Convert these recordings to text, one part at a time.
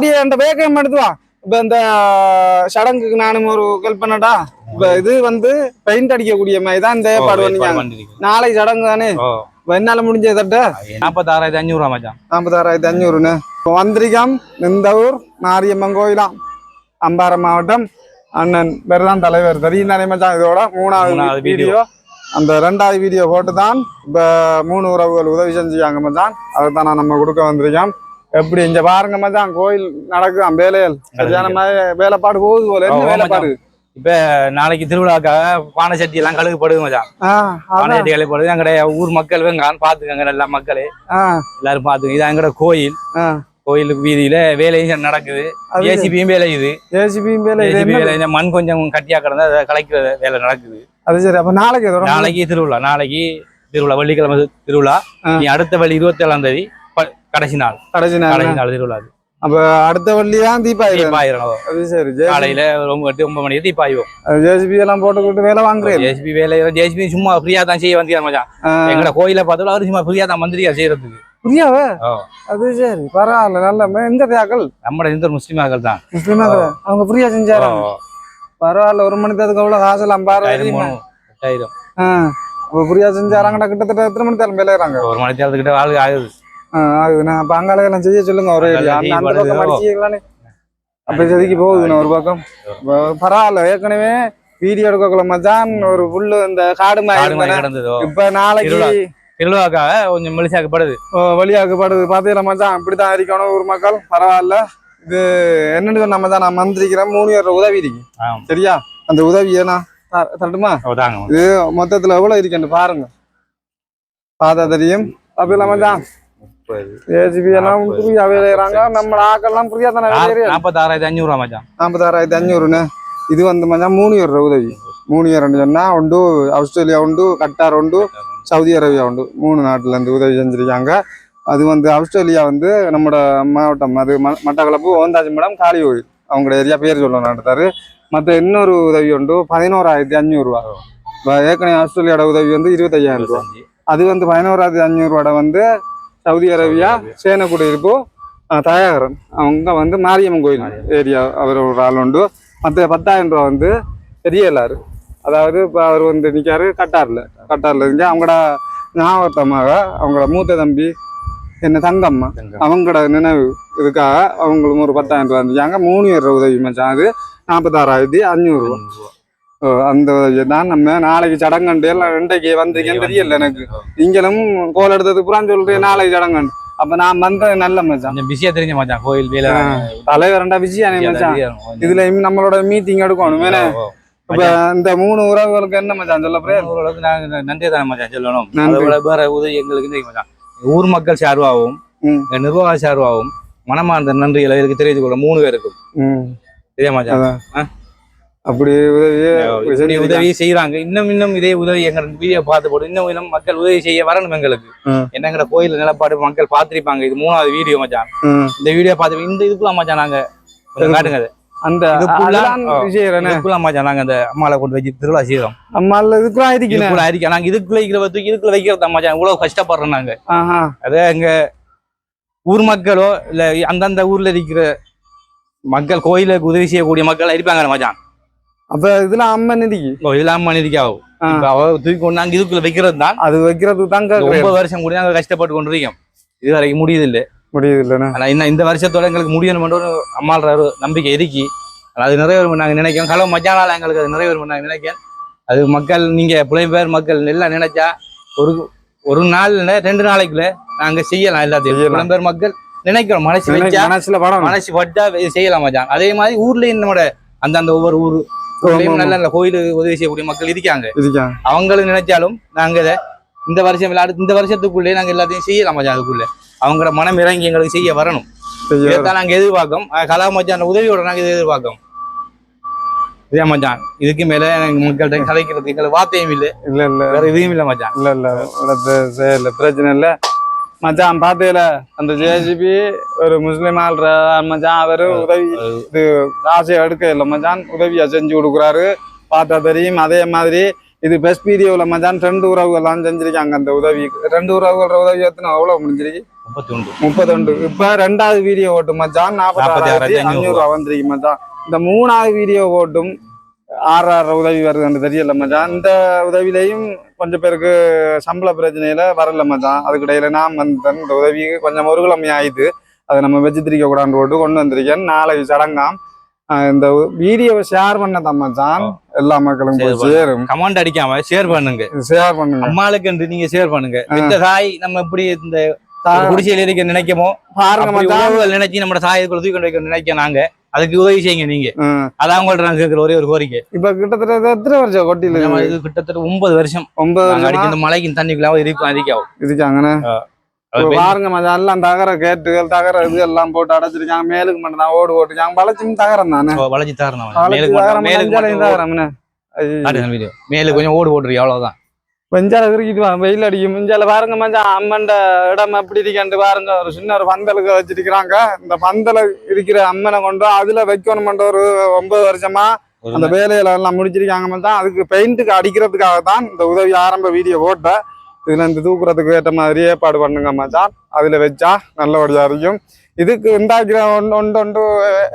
அப்படியே அந்த வேகம் எடுத்து வா. இப்ப இந்த சடங்குக்கு நானும் ஒரு ஹெல்ப் பண்ணடா இப்ப இது வந்து பெயிண்ட் அடிக்கக்கூடிய மாதிரி தான் இந்த ஏற்பாடு பண்ணீங்க நாளை சடங்கு தானே? என்னால முடிஞ்ச தட்ட நாற்பத்தாறாயிரத்தி அஞ்சூறு மச்சான். நாற்பத்தாறாயிரத்தி அஞ்சூறுன்னு இப்போ வந்திரிக்காம் இந்த ஊர் மாரியம்மன் கோயிலாம். அம்பாரம் மாவட்டம் அண்ணன் பேர் தான் தலைவர் தெரியும் தானே மச்சான் இதோட? மூணாவது. வீடியோ. அந்த ரெண்டாவது வீடியோ போட்டு தான் இப்போ மூணு உறவுகள் உதவி செஞ்சுக்காங்க மச்சான். அதை தான் நான் நம்ம கொடுக்க வந்திருக்கோம். எப்படி இங்க பாருங்க மச்சான் கோயில் நடக்குதான் சரியான மாதிரி வேலைப்பாடு போகுது போல என்ன வேலைப்பாடு? இப்ப நாளைக்கு திருவிழாக்காக பானை சட்டி எல்லாம் கழுகுப்படுது மச்சான். ஆ பானை. சட்டி கழுகுப்படுது எங்கட ஊர் மக்கள் பாத்துக்கங்க நல்லா மக்களே. எல்லாரும் பாத்துங்க இது எங்கட கோயில். கோயிலுக்கு வீதியில வேலையும் நடக்குது. அது ஜேசிபியும் வேலை இது. ஏசிபியும் வேலை மண் கொஞ்சம் கட்டியா கிடந்தா அதை கலைக்கிற வேலை நடக்குது. அது சரி அப்ப நாளைக்கு நாளைக்கு திருவிழா. நாளைக்கு திருவிழா. வெள்ளிக்கிழமை திருவிழா. நீ அடுத்த வழி இருபத்தி ஏழாம் தேதி கடைசி நாள். கடைசி நாள் கடைசி நாள் திருவிழா. அப்ப அடுத்த வள்ளி தான் தீபாவளி தீபாயிரம் அது சரி காலையில ரொம்ப எட்டு ஒன்பது மணிக்கு தீபாயுவோம் ஜேசிபி எல்லாம் போட்டுக்கிட்டு வேலை வாங்குறேன் ஜேசிபி வேலை ஜேசிபி சும்மா ஃப்ரீயா தான் செய்ய வந்தியா மச்சான். எங்கட கோயில பார்த்தாலும் அவரு சும்மா ஃப்ரீயா தான் மந்திரியா செய்யறதுக்கு புரியாவ ஓ. அது சரி பரவாயில்ல நல்ல எங்க தியாக்கள் நம்ம இந்த முஸ்லிமாக்கள் தான். முஸ்லிமாக அவங்க புரியா செஞ்சாரு? பரவாயில்ல ஒரு மணி நேரத்துக்கு அவ்வளவு காசு பாரு எட்டாயிரம் மூணு, எட்டாயிரம். அப்ப புரியா செஞ்சாராங்கடா கிட்டத்தட்ட எத்தனை மணி நேரம் வேலைறாங்க ஒரு மணி நேரத்துக்கிட்ட ஆளு ஆகுது. ஆகுதுண்ணா அப்ப அங்கால எல்லாம் செய்ய சொல்லுங்க ஒரு அந்த பக்கம் பாருங்க. அடிச்சிக்கலானே அப்ப செதுக்கி போகுதுண்ணா ஒரு பக்கம். பரவாயில்ல ஏற்கனவே வீடியோ எடுக்கக்குள்ள மச்சான் ஒரு புல்லு இந்த காடு மாதிரி இப்ப நாளைக்கு திருவிழா. திருவிழாக்காக கொஞ்சம் மெலிசாக்கப்படுது. வழியாக்கப்படுது பாத்தீங்களா மச்சான்? இப்படித்தான் இருக்கணும் ஊர் மக்கள். பரவாயில்ல. இது என்னன்னு சொன்ன மச்சான் நான் மந்திரிக்கிறேன் மூணு பேர் உதவி இருக்கு. சரியா? அந்த உதவியை நான் த- தரட்டுமா? ஓ, தாங்க. இது மொத்தத்துல எவ்வளவு இருக்குன்னு பாருங்க. பார்த்தா தெரியும். அப்படி இல்லாம தான் ஏசிபி எல்லாம் புரியா வேலைறாங்க நம்ம ஆக்கெல்லாம் புரியா தானே நாற்பத்தாறாயிரத்தி அஞ்சூறு ரூபா மச்சான். நாற்பத்தாறாயிரத்தி அஞ்சூறுன்னு இது வந்து மச்சான் மூணு பேர் உதவி. மூணு பேர் சொன்னா உண்டு ஆஸ்திரேலியா உண்டு கட்டார் உண்டு சவுதி அரேபியா உண்டு. மூணு நாட்டுல இருந்து உதவி செஞ்சிருக்காங்க. அது வந்து ஆஸ்திரேலியா வந்து நம்மளோட மாவட்டம் அது ம- மட்டக்களப்பு ஓந்தாஜி மடம் காளி கோயில் அவங்களோட ஏரியா பேர் சொல்ல நடத்தாரு மற்ற இன்னொரு உதவி உண்டு பதினோராயிரத்தி அஞ்சூறுரூவா இப்போ ஏற்கனவே ஆஸ்திரேலியாவோட உதவி வந்து இருபத்தையாயிரம் ரூபா. அது வந்து பதினோராயிரத்தி அஞ்சூறுவாட வந்து சவுதி அரேபியா சேன குடியிருப்பு அஹ், தயாகரன். அவங்க வந்து மாரியம்மன் கோயில் ஏரியா அவர் ஒரு ஆள் உண்டு. மற்ற பத்தாயிரம் ரூபா வந்து பெரிய எல்லாரு. அதாவது இப்போ அவர் வந்து நிற்காரு கட்டாரில். கட்டாரில் இருந்து அவங்களோட ஞாபகத்தமாக அவங்களோட மூத்த தம்பி என்ன தங்கம்மா அவங்களோட நினைவு இதுக்காக அவங்களும் ஒரு பத்தாயிரம் ரூபா இருந்துச்சாங்க மூணு பேர் உதவி மச்சான் அது. நாற்பத்தாறாயிரத்தி அஞ்சூறுரூவா அந்த தான் நம்ம நாளைக்கு சடங்கண்டு எல்லாம் ரெண்டைக்கு வந்திருக்கேன்னு தெரியல எனக்கு. நீங்களும் கோல் எடுத்ததுக்கு புறான் சொல்றேன் நாளைக்கு சடங்கண்டு. அப்ப நான் வந்தது நல்ல மச்சான். பிஸியா தெரிஞ்ச மச்சான் கோயில் வேலை தலைவரண்டா பிஸியானே மச்சான். இதுல நம்மளோட மீட்டிங் எடுக்கணும் வேணே. இப்ப இந்த மூணு உறவுகளுக்கு என்ன மச்சான் சொல்ல ஓரளவுக்கு நாங்க நன்றி தானே மச்சான் சொல்லணும். வேற உதவி எங்களுக்கு மச்சான். ஊர் மக்கள் சார்பாகவும் நிர்வாக சார்பாகவும் மனமார்ந்த நன்றிகளை இதுக்கு தெரிவித்துக் கொள்ள மூணு பேருக்கும். ம். சரியா மச்சான்? அப்படி உதவியே. உதவி செய்யறாங்க இன்னும் இன்னும் இதே உதவி எங்க வீடியோ பார்த்து போட்டு இன்னும் இன்னும் மக்கள் உதவி செய்ய வரணும் எங்களுக்கு. என்னங்கிற கோயில் நிலப்பாடு மக்கள் பார்த்திருப்பாங்க. இது மூணாவது வீடியோ மச்சான். இந்த வீடியோ பார்த்து இந்த இதுக்குள்ள மச்சான் நாங்க காட்டுங்க. அந்த இதுக்குள்ள மச்சான் நாங்க அந்த அம்மாவை கொண்டு வச்சு திருவிழா செய்யறோம் இதுக்குலாம் இருக்கணும் இதுக்குள்ள அரிக்க நாங்க இதுக்குள்ள இருக்கிற தூக்கி இதுக்குள்ள வைக்கிறதா மச்சான்? இவ்வளவு கஷ்டப்படுறோம் நாங்க. அதே எங்க ஊர் மக்களோ இல்ல அந்தந்த ஊர்ல இருக்கிற மக்கள் கோயிலுக்கு உதவி செய்யக்கூடிய மக்கள் இருப்பாங்க மச்சான். அப்ப இதுல அம்மன் இருக்கு இப்போ இதெல்லாம் மனிதிக்காவும் ஆ. இப்ப அவ தூக்கி கொண்டு நாங்க இதுக்குள்ள வைக்கிறது தான். அது இந்த கேக்குறேன். ஒன்பது வருஷம் கூட நாங்க கஷ்டப்பட்டு கொண்டு இருக்கோம் இது வரைக்கும் முடியுது இல்ல முடியுது இல்லைண்ணே இன்னும் இந்த வருஷத்தோட எங்களுக்கு முடியணும் ஒரு அம்மாள்ற ஒரு நம்பிக்கை இருக்கி. அது நிறைவேறும் நாங்க நினைக்கிறோம். களவு மச்சானால எங்களுக்கு அது நிறைவேறும் நாங்க நினைக்கிறேன் அது மக்கள் நீங்க புலம்பெயர் மக்கள் எல்லாம் நினைச்சா ஒரு ஒரு நாள்ல ரெண்டு நாளைக்குள்ள நாங்க செய்யலாம் எல்லாத்தையும். புலம்பெயர் மக்கள் நினைக்கிறோம். மனசு மனசுல மனசு பட்டா செய்யலாம் மச்சான். அதே மாதிரி ஊர்லயும் நம்மட அந்தந்த ஒவ்வொரு ஊர் நல்ல நல்ல கோயில் உதவி செய்யக்கூடிய மக்கள் இருக்காங்க. அவங்களும் நினைச்சாலும் நாங்க இதை இந்த வருஷம் அடுத்த இந்த வருஷத்துக்குள்ளே நாங்க எல்லாத்தையும் செய்யலாம் மச்சான் அதுக்குள்ள. அவங்களோட மனம் இறங்கி எங்களுக்கு செய்ய வரணும். இதைத்தான் நாங்க எதிர்பார்க்கோம் கலா மச்சான் உதவியோட நாங்க இதை எதிர்பார்க்கோம் இதே மச்சான்? இதுக்கு மேல மக்கள்கிட்ட கலைக்கிறதுக்கு எங்களுக்கு வார்த்தையும் இல்லை. இல்ல இல்ல. வேற எதுவும் இல்லை மச்சான். இல்ல இல்ல பிரச்சனை இல்ல. மச்சான் பாத்தீல அந்த ஜேசிபி ஒரு முஸ்லிம் ஆள்ற மச்சான் அவரு உதவி இது காசை எடுக்க இல்ல மச்சான் உதவியா செஞ்சு கொடுக்குறாரு. பார்த்தா தெரியும் அதே மாதிரி இது பெஸ்ட் வீடியோவில் மச்சான் ரெண்டு உறவுகள்லாம் செஞ்சிருக்காங்க அந்த உதவி. ரெண்டு உறவுகள் உதவி எத்தனை எவ்வளோ முடிஞ்சிருக்கு? முப்பத்தி ஒன்று முப்பத்தொண்டு இப்ப ரெண்டாவது வீடியோ ஓட்டும் மச்சான் அஞ்சூறு ரூபா வந்திருக்கு மச்சான். இந்த மூணாவது வீடியோ ஓட்டும் ஆறு உதவி வருதுன்னு தெரியல மச்சான். இந்த உதவியிலையும் கொஞ்சம் பேருக்கு சம்பள பிரச்சனையில வரல மச்சான். அதுக்கு இடையில நான் வந்தேன். இந்த உதவிக்கு கொஞ்சம் ஒரு கிழமை ஆயிடுது அதை நம்ம வச்சு திரிக்க கூடாது போட்டு கொண்டு வந்திருக்கேன். நாளைக்கு சடங்காம். இந்த வீடியோவை ஷேர் பண்ண தான் மச்சான் எல்லா மக்களும் சேரும். கமெண்ட் அடிக்காம ஷேர் பண்ணுங்க. ஷேர் பண்ணுங்க. அம்மாளுக்கு நீங்க ஷேர் பண்ணுங்க. இந்த தாய் நம்ம இப்படி இந்த குடிசையில் இருக்க நினைக்கமோ? பாருங்க நினைச்சு நம்ம தாயை தூக்கி கொண்டு வைக்க நினைக்க நாங்க. அதுக்கு உதவி செய்யுங்க நீங்க. அதான் உங்கள்ட்ட நான் கேட்கிற ஒரே ஒரு கோரிக்கை. இப்ப கிட்டத்தட்ட எத்தனை வருஷம் கொட்டியில நம்ம இது கிட்டத்தட்ட ஒன்பது வருஷம். ஒன்பது நாங்க வருஷமா? அடிக்க இந்த மலைக்கு தண்ணிக்குள்ளாவும் இருக்கும் அதிகாவும். பெரிய- பாருங்க எல்லாம் தகர கேட்டுகள் தகர இது எல்லாம் போட்டு அடைச்சிருக்காங்க. மேலுக்கு மட்டும் தான் ஓடு போட்டுருக்காங்க பழச்சும் தகரம் தானே? மேலுக்கு தகரம் மேலுக்கு. மேலுக்கு கொஞ்சம் ஓடு போட்டுருக்கு அவ்வளவுதான். வெஞ்சால விரிக்கிட்டு வா வெயில் அடிக்கும். மிஞ்சால பாருங்க மச்சான் அம்மன்ட இடம் எப்படி இருக்கான்ட்டு பாருங்க. ஒரு சின்ன ஒரு பந்தலுக்கு வச்சிருக்கிறாங்க. இந்த பந்தல இருக்கிற அம்மனை கொண்டு அதுல வைக்கணும்ன்ற ஒரு ஒன்பது வருஷமா அந்த வேலையில எல்லாம் முடிச்சிருக்காங்க மச்சான். அதுக்கு பெயிண்ட்டுக்கு அடிக்கிறதுக்காக தான் இந்த உதவி ஆரம்ப வீடியோ போட்டேன். இதுல இந்த தூக்குறதுக்கு ஏற்ற மாதிரி ஏற்பாடு பண்ணுங்க மச்சான். அதுல வச்சா நல்லபடியா இருக்கும். இதுக்கு உண்டாக்கிற ஒன்று ஒன்று ஒன்று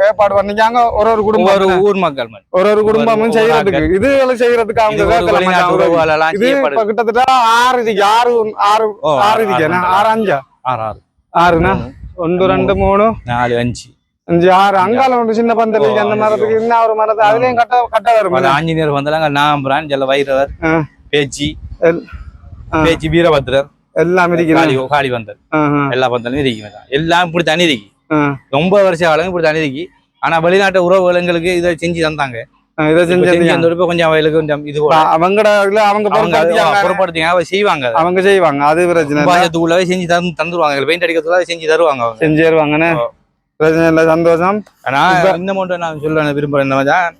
ஏற்பாடு பண்ணிக்காங்க ஒரு ஒரு குடும்பம் ஒவ்வொரு ஊர் மக்கள். ஒரு ஒரு குடும்பமும் செய்யறதுக்கு இது செய்யறதுக்கு அவங்க ஒரு எல்லாம் செய்யப்படுது. இப்ப கிட்டத்தட்ட ஆறு இருக்கு ஆறு ஆறு ஆறு என்ன? ஆறு அஞ்சா? ஆறு, ஆறு. ஆறுனா? ஒன்று ரெண்டு மூணு. நாலு அஞ்சு. அஞ்சு ஆறு. அங்கால ஒரு சின்ன பந்தல் அந்த மரத்துக்கு இன்னும் ஒரு மரத்து? அதுலயும் கட்ட கட்ட வரும் ஆஞ்சநேயர் வந்தாங்க நாம்பரான் ஜல வைரவர். பேச்சி. பேச்சி வீரபத்ரர். எல்லாம் காளி வந்தர் எல்லா பந்தலும் இருக்கு எல்லாம் இப்படி தனி இருக்கு ஒன்பது வருஷம் ஆளுங்க இப்படி தனி இருக்கு ஆனா வெளிநாட்டு உறவுகள் எங்களுக்கு இதை செஞ்சு தந்தாங்க. இதை செஞ்சு கொஞ்சம் அவங்களுக்கு கொஞ்சம் இது அவங்க. பொறுப்படுத்திங்க அவங்க செய்வாங்க. அவங்க செய்வாங்க அது பிரச்சனை செஞ்சு தந்து தந்துருவாங்க. பெயிண்ட் அடிக்கிறதுக்குள்ள செஞ்சு தருவாங்க அவங்க. செஞ்சு தருவாங்கன்னு ஓ. பிரச்சனை இல்ல சந்தோஷம். ஆனா இந்த மட்டும் நான் சொல்ல விரும்புறேன் என்னவென்றால்,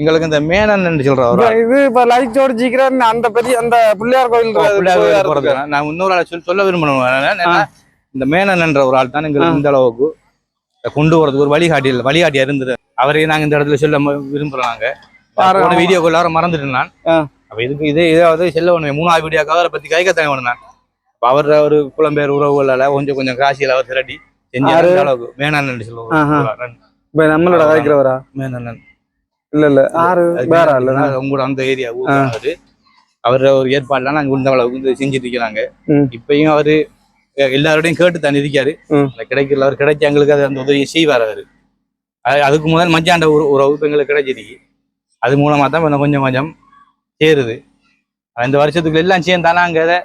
எங்களுக்கு இந்த மேனன் சொல்ற ஒரு இப்ப இது இப்ப லைட் ஜோடிச்சிக்கிறேன் அந்த பெரிய அந்த பிள்ளையார் கோயில். நான் இன்னொரு ஆளை சொல்ல சொல்ல விரும்பணும். இந்த மேனன் என்ற ஒரு ஆள் தான் எங்களுக்கு இந்த அளவுக்கு கொண்டு வரதுக்கு ஒரு வழிகாட்டி இல்லை வழிகாட்டியா இருந்தது. அவரையும் நாங்க இந்த இடத்துல சொல்ல விரும்புறோம் நாங்க. வீடியோக்குள்ள வர மறந்துட்டேன் நான். அப்ப இதுக்கு இதே இதாவது செல்ல ஒண்ணு மூணாவது வீடியோக்காக அவரை பத்தி கை கத்தாங்க ஒண்ணு நான் அவர் ஒரு புலம்பெயர் உறவுகளால கொஞ்சம் கொஞ்சம் காசியில் அவர் திரட்டி செஞ்சு அளவுக்கு. மேனன். சொல்லுவோம் இப்ப நம்மளோட கதைக்கிறவரா மேனன். இல்ல இல்ல. ஆறு வேற இல்ல உங்களோட அந்த ஏரியா ஊர் அவர் ஒரு ஏற்பாடுலாம் நாங்க இந்த அளவுக்கு வந்து செஞ்சுட்டு இருக்கிறாங்க. இப்பயும் அவரு எல்லாரோடையும் கேட்டு தான் இருக்காரு. கிடைக்கல அவர் கிடைச்ச எங்களுக்கு அது அந்த உதவியை செய்வார் அவரு. அது- அதுக்கு முதல் மச்சாண்ட ஒரு உறவு இப்ப எங்களுக்கு கிடைச்சிருக்கு அது மூலமா தான் கொஞ்சம் கொஞ்சம் சேருது. இந்த வருஷத்துக்கு எல்லாம் சேர்ந்து தானே அங்க அதை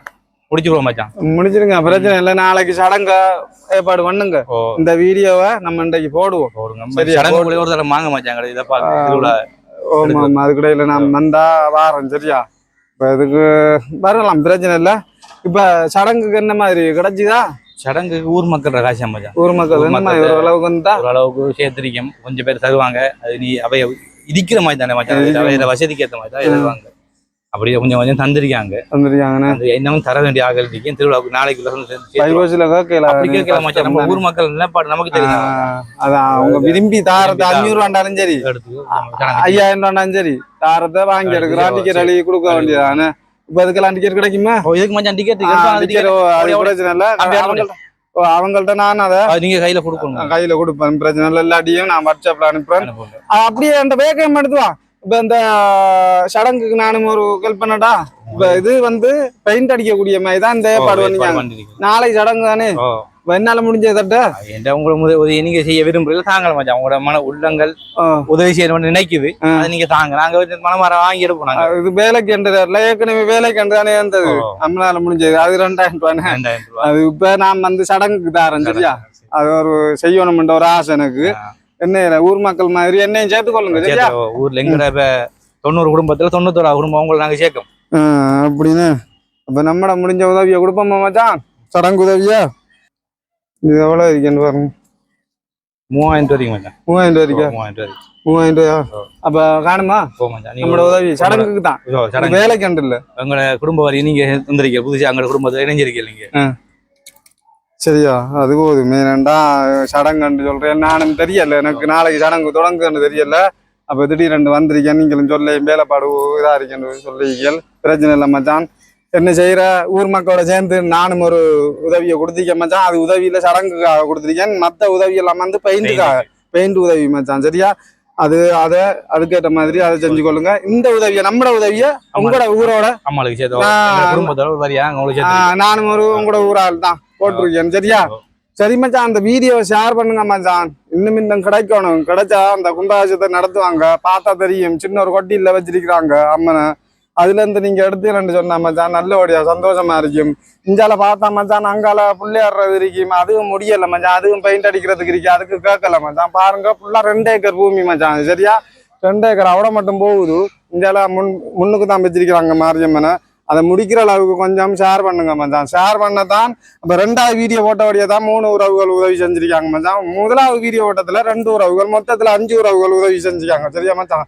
முடிச்சுருவோம் மச்சான். முடிச்சிருங்க பிரச்சனை இல்ல. நாளைக்கு சடங்க ஏற்பாடு பண்ணுங்க. இந்த வீடியோவை நம்ம இன்றைக்கு போடுவோம். சடங்குக்குள்ளே ஒரு தடவை மாங்க மச்சாங்க இதை ஆமா ஆமா அதுக்கூட இல்ல. நான் வந்தா வாரம் சரியா? இப்ப இதுக்கு வரலாம் பிரச்சனை இல்ல. இப்ப சடங்குக்கு என்ன மாதிரி? கிடைச்சுதா? சடங்குக்கு ஊர் மக்கள் காசியம் மச்சான். ஊர் மக்கள் ஓரளவுக்கு வந்தா? ஓரளவுக்கு சேர்த்திருக்கோம் கொஞ்சம் பேர் தருவாங்க. அது நீ அவைய இடிக்கிற மாதிரி தானே மச்சான். அது வசதிக்கு ஏற்ற மாதிரி தான் தருவாங்க. அப்படியே கொஞ்சம் கொஞ்சம் தந்திருக்காங்க. வந்துருக்காங்கண்ணே அது இன்னமும் தர வேண்டிய ஆகல் இருக்கேன் திருவிழாவுக்கு மச்சான். நம்ம ஊர் மக்கள் நிலப்பாடு நமக்கு தெரியும். அதான் அவங்க விரும்பி தாரத்தை அஞ்சூறு ரூபாண்டாலும் சரி. ஐயாயிரம் ரூபாண்டாலும் சரி. தாரத்தை வாங்கி எடுக்கிறான் டிக்கெட் அழகி கொடுக்க வேண்டியதானே. இப்ப இதுக்கெல்லாம் டிக்கெட் கிடைக்குமா? இதுக்கு மச்சான் டிக்கெட் டிக்கெட் அது பிரச்சனை இல்ல. அவங்கள்ட்ட நான் அதை நீங்க கையில கொடுக்கணும். கையில கொடுப்பேன். பிரச்சனை இல்லை இல்லாட்டியும் நான் வாட்ஸ்அப்ல அனுப்புறேன். அப்படியே அந்த வேகம் எடுத்து வா. இப்ப இந்த சடங்குக்கு நானும் ஒரு ஹெல்ப் பண்ணடா இப்ப இது வந்து பெயிண்ட் அடிக்கக்கூடிய மாதிரி தான் இந்த ஏற்பாடு பண்ணிக்காங்க. நாளைக்கு சடங்கு தானே? என்னால முடிஞ்ச தட்ட? என்கிட்ட உங்களை முதல் உதவி நீங்க செய்ய விரும்புறீங்க தாங்க மச்சான். உங்களோட மன உள்ளங்கள். உதவி செய்யணும்னு நினைக்குது. அதை நீங்க தாங்க நாங்க மனமார வாங்கி எடுப்போம் நாங்க. இது வேலைக்கு என்றதுல ஏற்கனவே வேலைக்கு என்று தானே இருந்தது. நம்மளால முடிஞ்சது. அது ரெண்டாயிரம் ரூபாய். அது இப்ப நான் வந்து சடங்குக்கு தாரேன் சரியா? அது ஒரு செய்யணும்ன்ற ஒரு ஆசை எனக்கு. என்ன ஊர் மக்கள் மாதிரி என்னையும் சேர்த்துக்கொள்ளுங்க சரியா? ஊர்ல எங்கட இப்ப தொண்ணூறு குடும்பத்துல தொண்ணூத்தோரா குடும்பம் உங்களை நாங்க சேர்க்கோம் அப்படின்னு. அப்ப நம்மட முடிஞ்ச உதவியை கொடுப்போமா மச்சான்? சடங்கு உதவியா? இது எவ்வளவு இருக்கேன்னு பாருங்க. மூவாயிரம் ரூபாய் வரைக்கும் மச்சான். மூவாயிரம் ரூபாய் மூவாயிரம் ரூபாய் மூவாயிரம் ரூபாயா. அப்ப காணுமா? நம்மளோட உதவி. சடங்குக்கு தான். வேலைக்கு இல்ல உங்களோட குடும்ப வரி நீங்க வந்திருக்கீங்க புதுசா எங்களோட குடும்பத்துல இணைஞ்சிருக்கீங்க நீங்க. சரியா? அது போதும். ஏனண்டா சடங்குன்னு சொல்றேன். நானும் தெரியல. எனக்கு நாளைக்கு சடங்கு தொடங்குன்னு தெரியல. அப்ப திடீரெண்டு வந்திருக்கேன். நீங்களும் சொல்ல வேலைப்பாடு இதா இருக்கேன்னு சொல்லிருக்கீங்க பிரச்சனை இல்லை மச்சான். என்ன செய்யற ஊர் மக்களோட சேர்ந்து நானும் ஒரு உதவியை கொடுத்திருக்கேன் மச்சான். அது உதவியில சடங்குக்காக கொடுத்திருக்கேன். மத்த உதவி எல்லாம் வந்து பெயிண்ட்டுக்காக பெயிண்ட் உதவி மச்சான். சரியா? அது அதை அதுக்கேற்ற மாதிரி அதை செஞ்சு கொள்ளுங்க. இந்த உதவியை நம்மட உதவியை உங்களோட ஊரோட. நானும் ஒரு உங்களோட ஊராள் தான். போட்டிருக்கேன். சரியா? சரி மச்சான் அந்த வீடியோ ஷேர் பண்ணுங்க மச்சான். இன்னும் இன்னும் கிடைக்கணும். கிடைச்சா அந்த குண்டாசத்தை நடத்துவாங்க. பார்த்தா தெரியும். சின்ன ஒரு கொட்டியில வச்சிருக்கிறாங்க அம்மனை. அதுல இருந்து நீங்க எடுத்துக்கிறேன்னு சொன்னா மச்சான் நல்லபடியா சந்தோஷமா இருக்கும். இஞ்சால பார்த்தா மச்சான் அங்கால புள்ளையாடுறது இருக்கும். அதுவும் முடியல மச்சான். அதுவும் பெயிண்ட் அடிக்கிறதுக்கு இருக்கு அதுக்கு கேட்கல மச்சான். பாருங்க ஃபுல்லா ரெண்டு ஏக்கர் பூமி மச்சான். சரியா? ரெண்டு ஏக்கர் அவ்வளோ மட்டும் போகுது. இஞ்சால முன் முன்னுக்கு தான் வச்சிருக்கிறாங்க மாரியம்மனை. அதை முடிக்கிற அளவுக்கு கொஞ்சம் ஷேர் பண்ணுங்க மச்சான். ஷேர் பண்ணதான் இப்போ ரெண்டாவது வீடியோ ஓட்டவடியே தான் மூணு உறவுகள் உதவி செஞ்சிருக்காங்க மச்சான். முதலாவது வீடியோ ஓட்டத்தில் ரெண்டு உறவுகள் மொத்தத்தில் அஞ்சு உறவுகள் உதவி செஞ்சிருக்காங்க சரியா மச்சான்?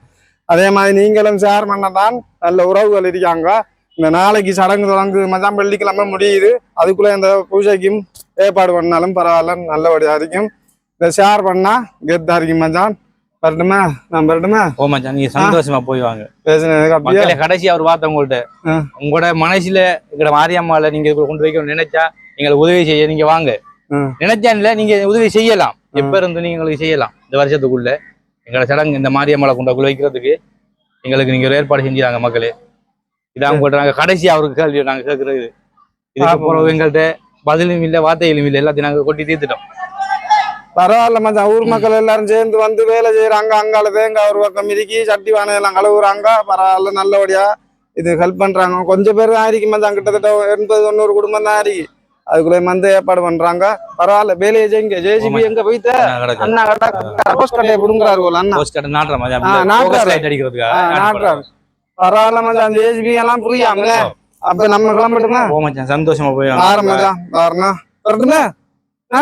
அதே மாதிரி நீங்களும் ஷேர் பண்ணதான் நல்ல உறவுகள் இருக்காங்க. இந்த நாளைக்கு சடங்கு தொடங்கு மச்சான். வெள்ளிக்கிழமை முடியுது. அதுக்குள்ளே இந்த பூஜைக்கும் ஏற்பாடு பண்ணாலும் பரவாயில்ல நல்லபடியாக இருக்கும். இதை ஷேர் பண்ணால் கெத்தாக இருக்கும் மச்சான். வரட்டுமா? நான் வரட்டுமா? ஓ மச்சான் நீங்க சந்தோஷமா போய் வாங்க. மக்களே கடைசி அவர் பார்த்த உங்கள்ட்ட. உங்களோட மனசுல எங்களோட மாரியம்மால நீங்க கொண்டு வைக்கணும்னு நினைச்சா எங்களுக்கு உதவி செய்ய நீங்க வாங்க. ஆ. நினைச்சா இல்ல நீங்க உதவி செய்யலாம். எப்ப இருந்து நீங்க எங்களுக்கு செய்யலாம்? இந்த வருஷத்துக்குள்ள எங்களோட சடங்கு இந்த மாரியம்மாளை கொண்டாக்குள்ள வைக்கிறதுக்கு எங்களுக்கு நீங்க ஒரு ஏற்பாடு செஞ்சுறாங்க மக்களே. இதான் உங்கள்ட்ட நாங்க கடைசி அவருக்கு கேள்வி நாங்க கேட்கறது இதுக்கு ஆமா. போறவங்க எங்கள்கிட்ட பதிலும் இல்லை வார்த்தைகளும் இல்லை எல்லாத்தையும் நாங்க கொட்டி தீர்த்துட்டோம். பரவாயில்ல மச்சான். ஊர் மக்கள் எல்லாரும் சேர்ந்து வந்து வேலை செய்யறாங்க. அங்கால தேங்காய் ஒரு பக்கம் மிதிக்கி சட்டி பானை எல்லாம் கழுவுறாங்க. பரவாயில்ல நல்லபடியா இது ஹெல்ப் பண்றாங்க. கொஞ்சம் பேர் தான் இருக்கு மச்சான். கிட்டத்தட்ட எண்பது தொண்ணூறு குடும்பம் தான் இருக்கு அதுக்குள்ள வந்து ஏற்பாடு பண்றாங்க. பரவாயில்ல வேலையை செய்யுங்க. ஜேசிபி எங்க போயிட்டு? அண்ணா கடை ரோஸ் கடையை புடுங்குறாரு போல அண்ணா. போஸ்ட் நாட்டுறாரு. நாட்டுறாரு. பரவாயில்ல மச்சான். ஜேசிபி எல்லாம் புரியாமல அப்ப நம்ம கிளம்பட்டுமா? சந்தோஷமா போய் தான் வரணும் வரட்டுமா? ஆ?